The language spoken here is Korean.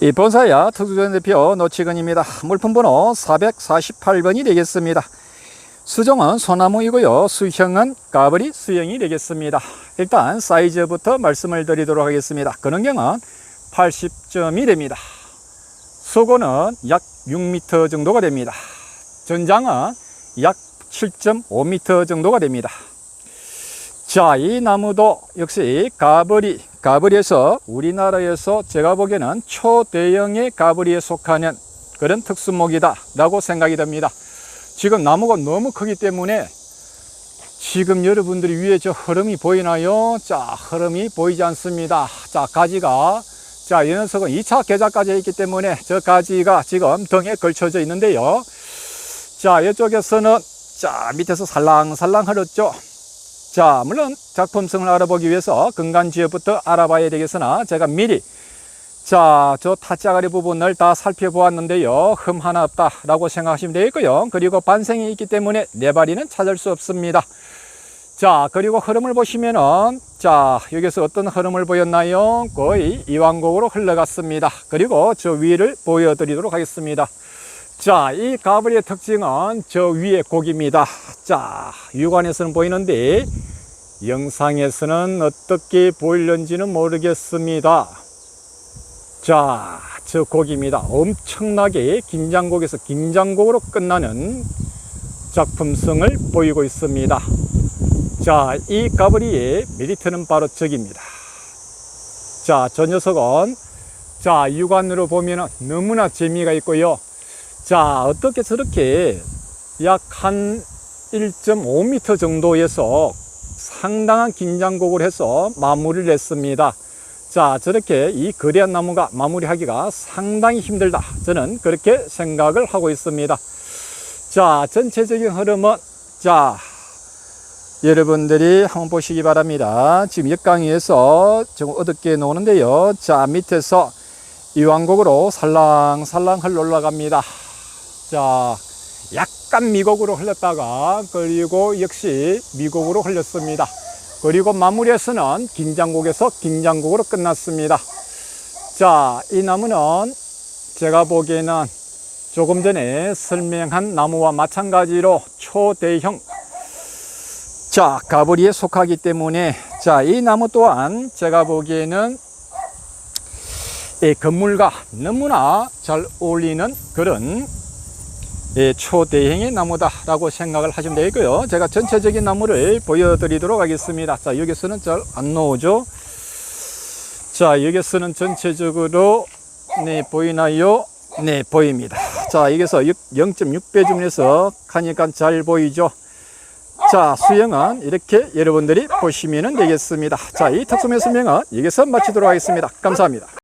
이 본사야 특수전 대표 노치근입니다. 물품번호 448번이 되겠습니다. 수종은 소나무이고요. 수형은 까버리 수형이 되겠습니다. 일단 사이즈부터 말씀을 드리도록 하겠습니다. 근원경은 80점이 됩니다. 소고는 약 6m 정도가 됩니다. 전장은 약 7.5m 정도가 됩니다. 자, 이 나무도 역시 가버리, 가버리에서 우리나라에서 제가 보기에는 초대형의 가버리에 속하는 그런 특수목이다 라고 생각이 됩니다. 지금 나무가 너무 크기 때문에 지금 여러분들이 위에 저 흐름이 보이나요? 자, 흐름이 보이지 않습니다. 자, 가지가 자, 이 녀석은 2차 계좌까지 있기 때문에 저 가지가 지금 등에 걸쳐져 있는데요. 자, 이쪽에서는 자, 밑에서 살랑살랑 흐렸죠. 자, 물론 작품성을 알아보기 위해서 근간지역부터 알아봐야 되겠으나 제가 미리 자, 저 타짜가리 부분을 다 살펴보았는데요. 흠 하나 없다라고 생각하시면 되겠고요. 그리고 반생이 있기 때문에 네바리는 찾을 수 없습니다. 자, 그리고 흐름을 보시면은 자, 여기서 어떤 흐름을 보였나요? 거의 이왕곡으로 흘러갔습니다. 그리고 저 위를 보여드리도록 하겠습니다. 자, 이 가브리의 특징은 저 위에 곡입니다. 자, 육안에서는 보이는데 영상에서는 어떻게 보일는지는 모르겠습니다. 자, 저 곡입니다. 엄청나게 긴장곡에서 긴장곡으로 끝나는 작품성을 보이고 있습니다. 자, 이 가브리의 메리트는 바로 저기입니다. 자, 저 녀석은 자, 육안으로 보면 너무나 재미가 있고요. 자, 어떻게 저렇게 약 한 1.5m 정도에서 상당한 긴장곡을 해서 마무리를 했습니다. 자, 저렇게 이 거대한 나무가 마무리하기가 상당히 힘들다. 저는 그렇게 생각을 하고 있습니다. 자, 전체적인 흐름은 자, 여러분들이 한번 보시기 바랍니다. 지금 역강위에서 좀 어둡게 노는데요. 자, 밑에서 이왕곡으로 살랑살랑 흘러 올라갑니다. 자, 약간 미곡으로 흘렀다가 그리고 역시 미곡으로 흘렸습니다. 그리고 마무리에서는 긴장곡에서 긴장곡으로 끝났습니다. 자, 이 나무는 제가 보기에는 조금 전에 설명한 나무와 마찬가지로 초대형 자, 가브리에 속하기 때문에 자, 이 나무 또한 제가 보기에는 이 건물과 너무나 잘 어울리는 그런 예, 초대형의 나무다라고 생각을 하시면 되고요. 제가 전체적인 나무를 보여드리도록 하겠습니다. 자, 여기서는 잘 안 나오죠. 자, 여기서는 전체적으로 네 보이나요? 네 보입니다. 자, 여기서 0.6배 중에서 하니까 잘 보이죠. 자, 수영은 이렇게 여러분들이 보시면 되겠습니다. 자, 이 특수매 설명은 여기서 마치도록 하겠습니다. 감사합니다.